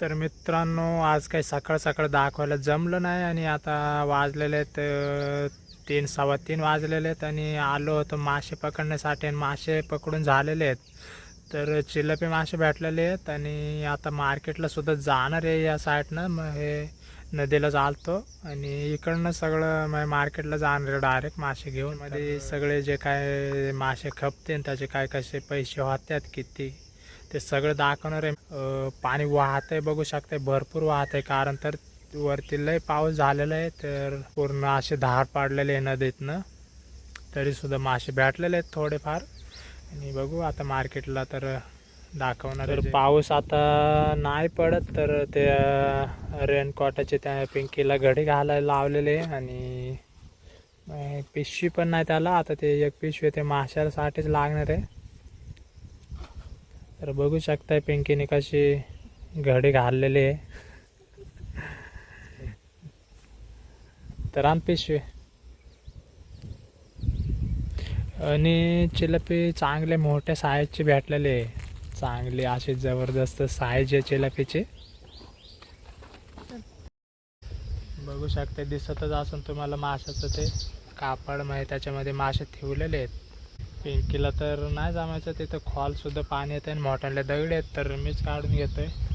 तर मित्रांनो आज काही सकाळ सकाळ दाखवायला जमलं नाही आणि आता वाजलेले आहेत तीन सव्वा तीन वाजलेले आहेत आणि आलो होतो मासे पकडण्यासाठी आणि मासे पकडून झालेले आहेत. तर चिलपी मासे भेटलेले आहेत आणि आता मार्केटला सुद्धा जाणार आहे या साईडनं मग हे नदीला चालतो आणि इकडनं सगळं मग मार्केटला जाणार डायरेक्ट मासे घेऊन. मध्ये सगळे जे काय मासे खपते त्याचे काय कसे पैसे होतात किती ते सगळं दाखवणार आहे. पाणी वाहत आहे बघू शकते भरपूर वाहत आहे कारण तर वरती लय पाऊस झालेला आहे तर पूर्ण असे धार पाडलेले आहे नदीतनं. तरी सुद्धा मासे भेटलेले आहेत थोडेफार. आणि बघू आता मार्केटला तर दाखवणार तर पाऊस आता नाही पडत तर ते रेनकोटाचे त्या पिंकीला घडी घालायला लावलेले आणि पिशवी पण नाही त्याला. आता ते एक पिशवी ते माशासाठीच लागणार आहे. तर बघू शकताय पिंकीने कशी घडी घाललेली आहे. तर आण पिशवी. आणि चिलपी चांगले मोठ्या साईजचे भेटलेले आहे. चांगले असे जबरदस्त साईज याचे लपीचे बघू शकता दिसतच असून तुम्हाला माशाचं ते कापड म्हणजे त्याच्यामध्ये मासे ठेवलेले आहेत. पिंकीला तर नाही जमायचं तिथं खॉलसुद्धा पाणी येते आणि मोठ्याला दगड आहेत तर मीच काढून घेतोय. आहे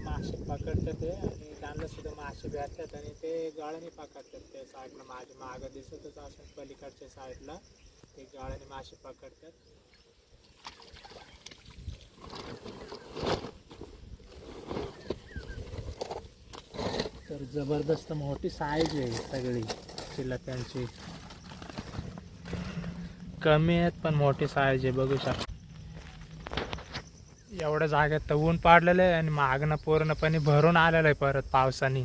मासे पकडतात ते आणि त्यांना सुद्धा मासे भेटतात आणि ते गाळ्याने पकडतात त्या साईडला. माझ्या मागं दिसतच असेल पलीकडच्या साईडला. ते गाळ्याने मासे पकडतात. तर जबरदस्त मोठी साईज आहे सगळी. चिलप्यांची कमी आहेत पण मोठी साईज आहे. बघू शकता. एवढ्या जागेत तर ऊन पाडलेलं आहे आणि मागणं पूर्णपणे भरून आलेलं आहे परत पावसाने.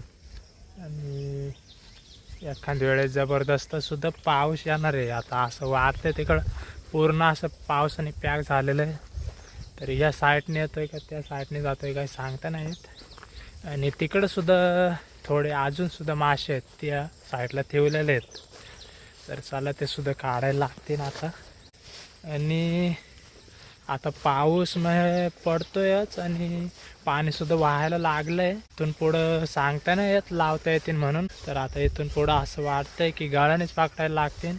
आणि एखाद्या वेळेस जबरदस्तसुद्धा पाऊस येणार आहे. आता असं वाटतं तिकडं पूर्ण असं पावसाने पॅक झालेलं आहे. तर या साईडने आहे का त्या साईडने आहे काही सांगता नाही आणि तिकडंसुद्धा थोडे अजूनसुद्धा मासे आहेत त्या साईडला ठेवलेले आहेत. तर चला ते सुद्धा काढायला लागतील आता. आणि आता पाऊस मग पडतोयच आणि पाणी सुद्धा वाहायला लागलंय. इथून पुढं सांगता नाही येत लावता येतील म्हणून. तर आता इथून पुढं असं वाटतंय की गाळानेच पाकटायला लागतील.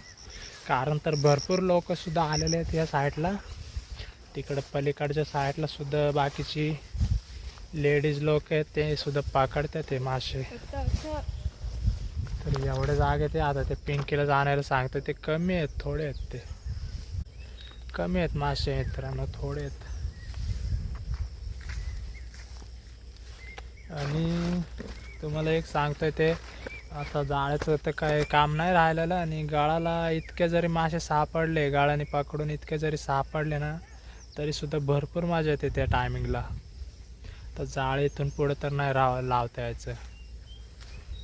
कारण तर भरपूर लोक सुद्धा आलेले आहेत या साईडला. तिकडं पलीकडच्या साईडला सुद्धा बाकीची लेडीज लोक आहेत ते सुद्धा पकडतात ते मासे. तर एवढे जागे ते आता ते पिंकीला जाणायला सांगतात ते कमी आहेत थोडे आहेत ते. कमी आहेत मासे आहेत मित्रांनो थोडे आहेत. आणि तुम्हाला एक सांगतोय ते आता जाळ्याचं तर काय काम नाही राहिलेलं आणि गाळाला इतके जरी मासे सापडले गाळाने पकडून इतके जरी सापडले ना तरी सुद्धा भरपूर मजा येते त्या टायमिंगला तर जाळ इथून पुढं तर नाही राव लावता यायचं.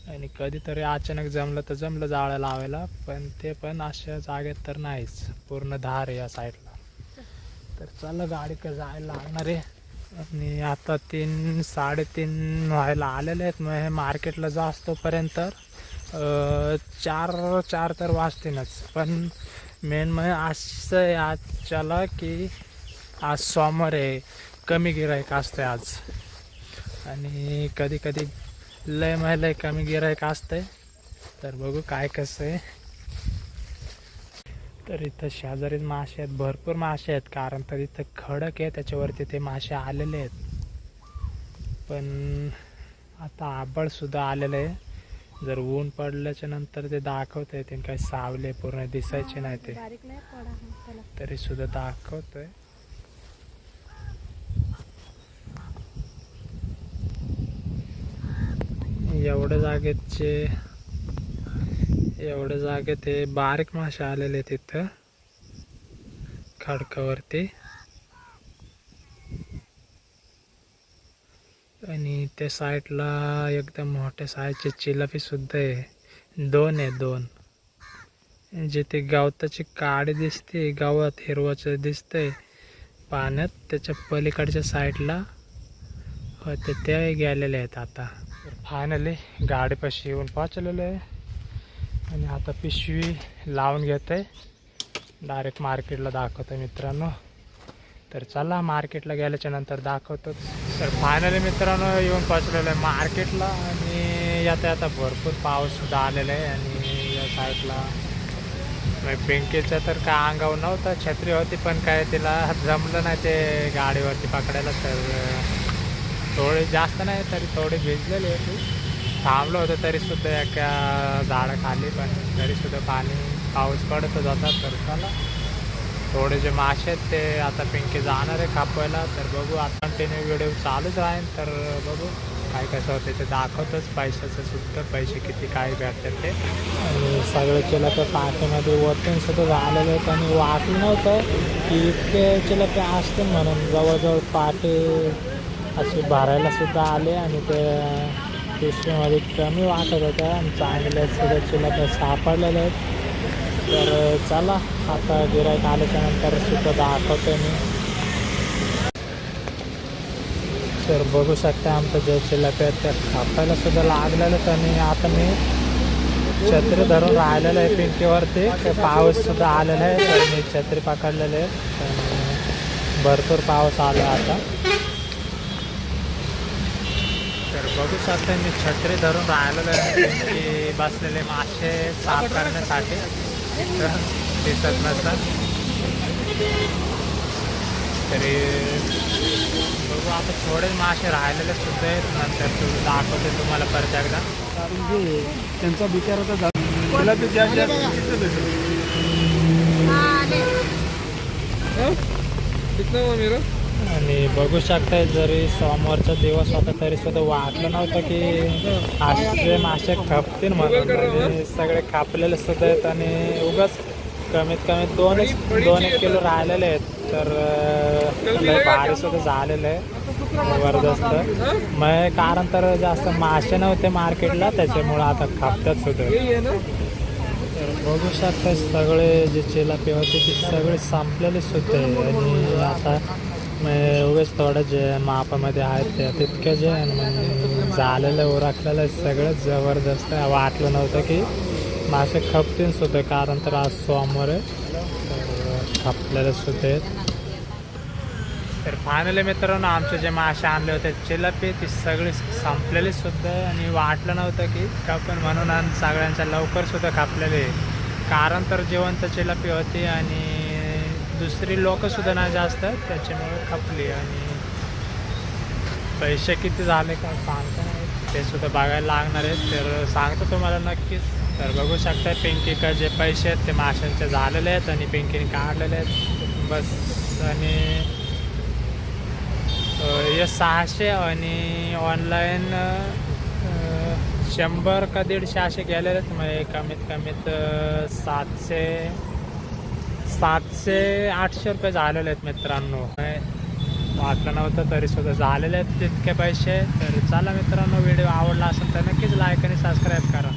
आणि कधीतरी अचानक जमलं तर जमलं जाळं लावायला पण ते पण अशा जागेत तर नाहीच. पूर्ण धार आहे या साईडला. तर चला गाडी का जायला लागणार आहे. आणि आता तीन साडेतीन व्हायला आलेले आहेत. मग हे मार्केटला जास्तोपर्यंत चार चार तर वाजतीलच. पण मेन मग असं आहे आजच्याला की आज सोमवार आहे. कमी गिरायक असते आज. आणि कधी कधी लय मग लय कमी गिराईक असते तर बघू काय कसं आहे. तर इथं शेजारीच मासे आहेत भरपूर मासे आहेत कारण तर इथं खडक आहे त्याच्यावरती ते मासे आलेले आहेत. पण आता आबळ सुद्धा आलेलं आहे. जर ऊन पडल्याच्या नंतर ते दाखवता येते काही सावले पूर्ण दिसायचे नाही ते. बारीक नाही पडा हा, त्याला. तरी सुद्धा दाखवतोय. एवढ्या जागेचे एवढ्या जागेत ते बारीक मासे आलेले तिथं खडकावरती. आणि त्या साईडला एकदम मोठ्या साईजचे चिलापी सुद्धा आहे. दोन आहे दोन. जिथे गवताची काडी दिसते गावात हिरवाचं दिसतंय. पाण्यात त्याच्या पलीकडच्या साईडला होते ते गेलेले आहेत आता. फायनली गाडीपाशी येऊन पोचलेलो आहे. आणि आता पिशवी लावून घेत आहे डायरेक्ट मार्केटला दाखवतो मित्रांनो. तर चला मार्केटला गेल्याच्यानंतर दाखवतो तर फायनली मित्रांनो येऊन पोचलेलो आहे मार्केटला आणि यात आता भरपूर पाऊससुद्धा आलेला आहे. आणि या साईडला मग पिंकीचं तर काय अंगावर नव्हतं छत्री होती पण काय तिला जमलं नाही ते गाडीवरती पकडायला. तर थोडे जास्त नाही तरी थोडे भिजलेले तू. थांबलो होतो तरीसुद्धा एका झाडाखाली पण तरीसुद्धा पाणी पाऊस पडतच जातात तर चला. थोडे जे मासे आहेत ते आता पिंकी जाणार आहे कापवायला तर बघू आता कंटिन्यू व्हिडिओ चालूच राहील तर बघू काय कसं होतं ते दाखवतच पैशाचं सुद्धा पैसे किती काय भेटतात ते. आणि सगळे तर पाठीमध्ये वरतून सुद्धा झालेलं होतं आणि वाटलं नव्हतं की इतके चिलपे असतील म्हणून. जवळजवळ पाठी असे भरायला सुद्धा आले आणि ते पिशवीमध्ये कमी वाटत होत्या आणि चांगल्या सुद्धा चिलपे सापडलेले आहेत तर चला आता गिरायक आल्याच्यानंतर सुद्धा दाखवतो मी. तर बघू शकता आमचं जे चिलप आहेत त्या कापायला सुद्धा लागलेलं तर आणि आता मी छत्री धरून राहिलेलं आहे पिंकीवरती. ते पाऊस सुद्धा आलेला आहे. तर मी छत्री पकडलेले आहे. भरपूर पाऊस आला आता. बघू शकता मी छत्री धरून राहिलेलं आहे. पिंकी बसलेले मासे साफ करण्यासाठी. तर दिसत नसतात. तरी बघू आता थोडे मासे राहिलेले सुद्धा आहेत. नंतर तू दाखवते तुम्हाला परत एकदा. त्यांचा बिचाराचा जा त्याला ते जास्त जास्त आणि बघू शकताय जरी सोमवारचा दिवस होता तरी सुद्धा वाटलं नव्हतं की असे मासे खपतील म्हणून. म्हणजे सगळे खापलेले सुद्धा आहेत आणि उगाच कमीत कमी दोन एक दोन एक किलो राहिलेले आहेत. तर भारी सुद्धा झालेलं आहे. जबरदस्त. मग कारण तर जास्त मासे नव्हते मार्केटला त्याच्यामुळं आता खापतात सुद्धा. बघू शकता सगळे जे चिलापी होते ते सगळे संपलेले सुद्धा आहे. आणि आता उगाच थोडं जे मापामध्ये आहेत ते तितकं जे आणि मग म्हणजे झालेलं उरकलेलं सगळंच जबरदस्त आहे. वाटलं नव्हतं की मासे खपतील सुद्धा कारण तर आज सोमवार आहे. खपलेले सुद्धा आहेत. तर फायनली मित्रांनो आमचे जे मासे आणले होते चिलपी ती सगळी संपलेली सुद्धा आहे. आणि वाटलं नव्हतं की खपण म्हणून आणि सगळ्यांच्या लवकर सुद्धा खपलेली कारण तर जिवंत चिलपी होती आणि दुसरी लोकंसुद्धा नाही जास्त त्याच्यामुळे खपली आणि पैसे किती झाले का सांगता नाही. ते सुद्धा बघायला लागणार आहेत. तर सांगतो तुम्हाला नक्कीच. तर बघू शकता पिंकीकडे जे पैसे आहेत ते माशांचे झालेले आहेत आणि पिंकीने काढलेले आहेत. बस आणि हे सहाशे आणि ऑनलाईन शंभर का दीडशे असे गेलेले आहेत. म्हणजे कमीत कमीत सातशे सातशे आठशे रुपये झालेले आहेत मित्रांनो. वाटलं नव्हतं तरी सुद्धा झालेले आहेत तितके पैसे. तर चला मित्रांनो व्हिडिओ आवडला असेल तर नक्कीच लाईक आणि सबस्क्राईब करा.